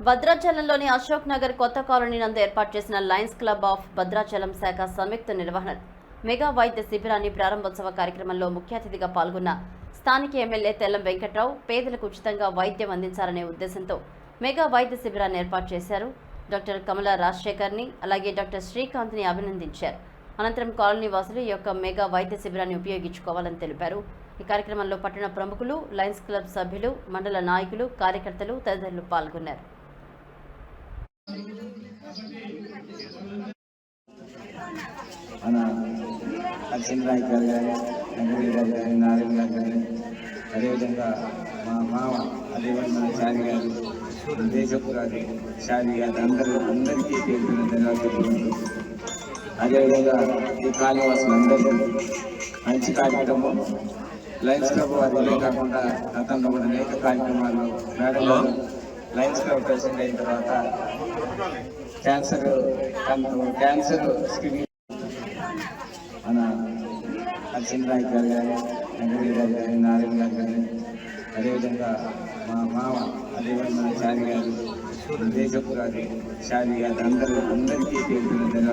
భద్రాచలంలోని అశోక్ నగర్ కొత్త కాలనీ నందు ఏర్పాటు చేసిన లయన్స్ క్లబ్ ఆఫ్ భద్రాచలం శాఖ సంయుక్త నిర్వహణ మెగా వైద్య శిబిరాన్ని ప్రారంభోత్సవ కార్యక్రమంలో ముఖ్య అతిథిగా పాల్గొన్న స్థానిక ఎమ్మెల్యే తెల్లం వెంకట్రావు పేదలకు ఉచితంగా వైద్యం అందించాలనే ఉద్దేశంతో మెగా వైద్య శిబిరాన్ని ఏర్పాటు చేశారు. డాక్టర్ కమల రాజశేఖర్ని అలాగే డాక్టర్ శ్రీకాంత్ని అభినందించారు. అనంతరం కాలనీ వాసులు ఈ యొక్క మెగా వైద్య శిబిరాన్ని ఉపయోగించుకోవాలని తెలిపారు. ఈ కార్యక్రమంలో పట్టణ ప్రముఖులు లయన్స్ క్లబ్ సభ్యులు మండల నాయకులు కార్యకర్తలు తదితరులు పాల్గొన్నారు. మన అర్చన్ నాయక్ గారు కానీ వెంకటరెడ్డి గారు కానీ నారాయణ గారు కానీ అదేవిధంగా మా మామ అదేవిధంగా మన షాది గారు దేశపు గారు షాది గారు అందరూ అందరికీ పేరున ధన్యవాదాలు. అదేవిధంగా ఈ కాళీవాసులు అందరికీ మంచి కార్యక్రమం. లైఫ్ క్లబ్ వారిలో కాకుండా గతంలో కూడా అనేక కార్యక్రమాలు మేడం లైన్స్లో ప్రెసిడెంట్ అయిన తర్వాత క్యాన్సర్ క్యాన్సర్ స్క్రీనింగ్ మన అర్చన్ నాయక్ గారు కానీ వెంకటరెడ్డి గారు కానీ నారాయణ గారు కానీ అదేవిధంగా మా మామ అదేవిధంగా చారి గారు దేశపు గారు గారు అందరూ అందరికీ పేరు